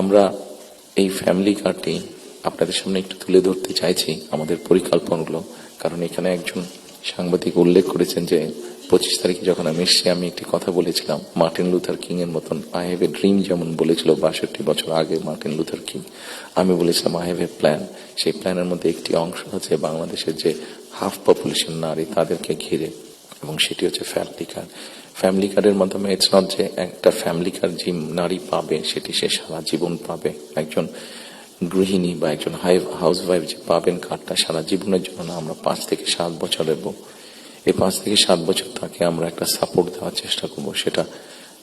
আমরা এই ফ্যামিলি কার্ডটি আপনাদের সামনে একটু তুলে ধরতে চাইছি, আমাদের পরিকল্পনাগুলো। কারণ এখানে একজন সাংবাদিক উল্লেখ করেছেন যে, পঁচিশ তারিখে যখন আমি এসেছি, আমি একটি কথা বলেছিলাম, মার্টিন লুথার কিং এর মতন আই হ্যাভ এ ড্রিম যেমন বলেছিল বাষট্টি বছর আগে মার্টিন লুথার কিং। আমি বলেছিলাম আই হ্যাভ এ প্ল্যান সেই প্ল্যানের মধ্যে একটি অংশ হচ্ছে বাংলাদেশের যে হাফ পপুলেশন নারী, তাদেরকে ঘিরে। এবং সেটি হচ্ছে ফ্যামিলি কার্ড ফ্যামিলি কার্ডের মাধ্যমে ইটস নট যে একটা ফ্যামিলি কার্ড যে নারী পাবে, সেটি সে সারা জীবন পাবে। একজন গৃহিণী বা একজন হাউস ওয়াইফ যে পাবেন কার্ডটা সারা জীবনের জন্য না, আমরা পাঁচ থেকে সাত বছর দেবো এই পাঁচ থেকে সাত বছর তাকে আমরা একটা সাপোর্ট দেওয়ার চেষ্টা করব, সেটা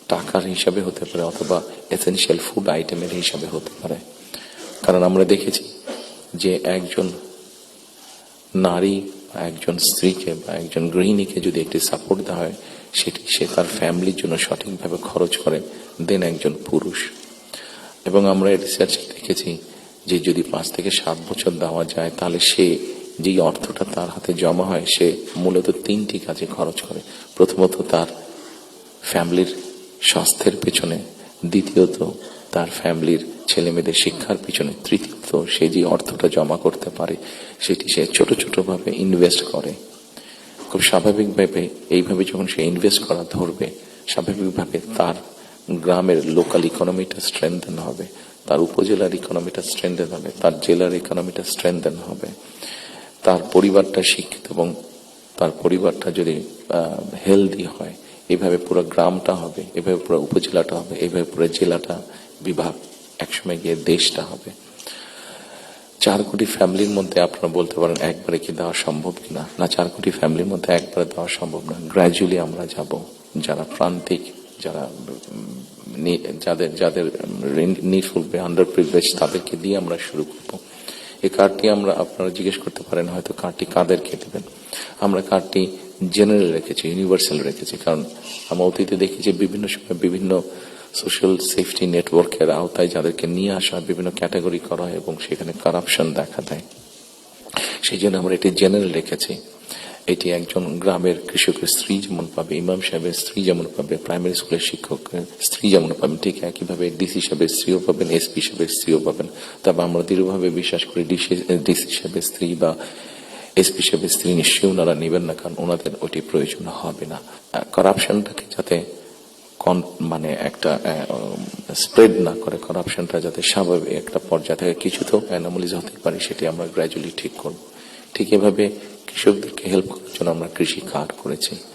টাকার হিসাবে হতে পারে অথবা এসেনশিয়াল ফুড আইটেমের হিসাবে হতে পারে। কারণ আমরা দেখেছি যে একজন নারী বা একজন স্ত্রীকে বা একজন গৃহিণীকে যদি একটি সাপোর্ট দেওয়া হয় সেটি সে তার ফ্যামিলির জন্য সঠিকভাবে খরচ করে দেন একজন পুরুষ। এবং আমরা রিসার্চ দেখেছি যে যদি পাঁচ থেকে সাত বছর দেওয়া যায়, তাহলে সে যেই অর্থটা তার হাতে জমা হয়, সে মূলত তিনটি কাজে খরচ করে। প্রথমত তার ফ্যামিলির স্বাস্থ্যের পেছনে, দ্বিতীয়ত তার ফ্যামিলির ছেলে মেয়েদের শিক্ষার পিছনে, তৃতীয়ত সে যে অর্থটা জমা করতে পারে, সেটি সে ছোট ছোট ভাবে ইনভেস্ট করে। খুব স্বাভাবিকভাবে এইভাবে যখন সে ইনভেস্ট করা ধরবে, স্বাভাবিকভাবে তার গ্রামের লোকাল ইকোনমিটা স্ট্রেংথেন হবে, তার উপজেলার ইকোনমিটা স্ট্রেংথেন হবে, তার জেলার ইকোনমিটা স্ট্রেংথেন হবে, তার পরিবারটা শিক্ষিত এবং তার পরিবারটা যদি হেলদি হয়, এভাবে পুরো গ্রামটা হবে, এভাবে পুরো উপজেলাটা হবে, এভাবে পুরো জেলাটা বিভাগ একসময় গিয়ে দেশটা হবে। চার কোটি ফ্যামিলির মধ্যে আপনারা বলতে পারেন একবারে কি দেওয়া সম্ভব কিনা? না, চার কোটি ফ্যামিলির মধ্যে একবারে দেওয়া সম্ভব না। গ্র্যাজুয়ালি আমরা যাব। যারা প্রান্তিক, যারা যাদের যাদের নিডফুল আন্ডার প্রিভিলেজ তাদেরকে দিয়ে আমরা শুরু করব। এই কার্ডটি আমরা আপনারা জিজ্ঞেস করতে পারেন, হয়তো কার্ডটি কাদেরকে দেবেন। আমরা কার্ডটি জেনারেল রেখেছি ইউনিভার্সাল রেখেছি, কারণ আমরা অতীতে দেখি যে বিভিন্ন সময় বিভিন্ন সোশ্যাল সেফটি নেটওয়ার্কের আওতায় যাদেরকে নিয়ে আসা, বিভিন্ন ক্যাটাগরি করা হয় এবং সেখানে কারাপশন দেখা দেয়। সেই জন্য আমরা এটি জেনারেল রেখেছি। এটি একজন গ্রামের কৃষকের স্ত্রী যেমন পাবে, ইমাম সাহেবের স্ত্রী যেমন পাবে প্রাইমারি স্কুলের শিক্ষকের স্ত্রী যেমন পাবেন, ঠিক একইভাবে ডিসি সাহেবের স্ত্রীও পাবেন এসপি সাহেবের স্ত্রীও পাবেন। তবে আমরা দৃঢ়ভাবে বিশ্বাস করি ডিসি ডিসি সাহেবের স্ত্রী বা এসপি সাহেবের স্ত্রী নিশ্চয়ই ওনারা নেবেন না, কারণ ওনাদের ওটি প্রয়োজন হবে না। করাপশনটাকে যাতে মানে একটা স্প্রেড না করে করাপশনটা যাতে স্বাভাবিক একটা পর্যায়ে থেকে কিছু তো অ্যানামলিজ হতে পারে, সেটি আমরা গ্র্যাজুয়ালি ঠিক করব। ঠিক এভাবে কৃষকদেরকে হেল্প করার জন্য আমরা কৃষি কার্ড করেছি।